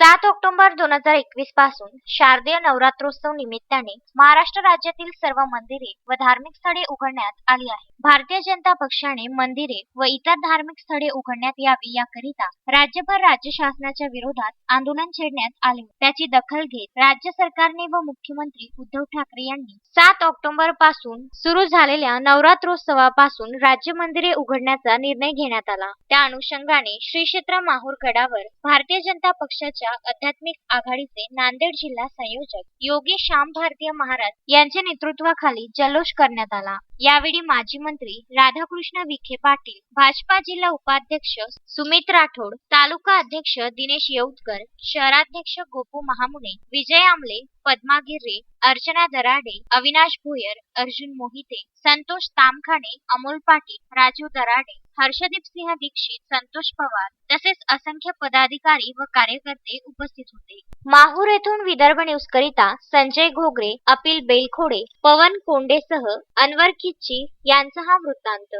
सात ऑक्टोबर दोन हजार एकवीसपासून शारदीय नवरात्रोत्सव निमित्ताने महाराष्ट्र राज्यातील सर्व मंदिरे व धार्मिक स्थळे उघडण्यात आली आहेत. भारतीय जनता पक्षाने मंदिरे व इतर धार्मिक स्थळे उघडण्यात यावी याकरिता राज्यभर राज्य शासनाच्या विरोधात आंदोलन छेडण्यात आले. त्याची दखल घेत राज्य सरकारने व मुख्यमंत्री उद्धव ठाकरे यांनी सात ऑक्टोबरपासून सुरू झालेल्या नवरात्रोत्सवापासून राज्य मंदिरे उघडण्याचा निर्णय घेण्यात आला. त्या अनुषंगाने श्री क्षेत्र माहूर गडावर भारतीय जनता पक्षाच्या आध्यात्मिक आघाडीचे नांदेड जिल्हा संयोजक योगी श्याम भारतीय महाराज यांच्या नेतृत्वाखाली जल्लोष करण्यात आला. यावेळी माजी मंत्री राधाकृष्ण विखे पाटील भाजपा जिल्हा उपाध्यक्ष सुमित राठोड तालुका अध्यक्ष दिनेश येऊतकर शहराध्यक्ष गोपू महामुने विजय आमले पद्मा गिर्रे अर्चना दराडे अविनाश भोयर अर्जुन मोहिते संतोष तामखाने अमोल पाटील राजू दराडे हर्षदीप सिंह दीक्षित संतोष पवार तसेच असंख्य पदाधिकारी व कार्यकर्ते उपस्थित होते. माहूर येथून विदर्भ न्यूज करिता संजय घोगरे अपिल बेलखोडे पवन कोंडेसह अनवर किच्ची यांचा हा वृत्तांत.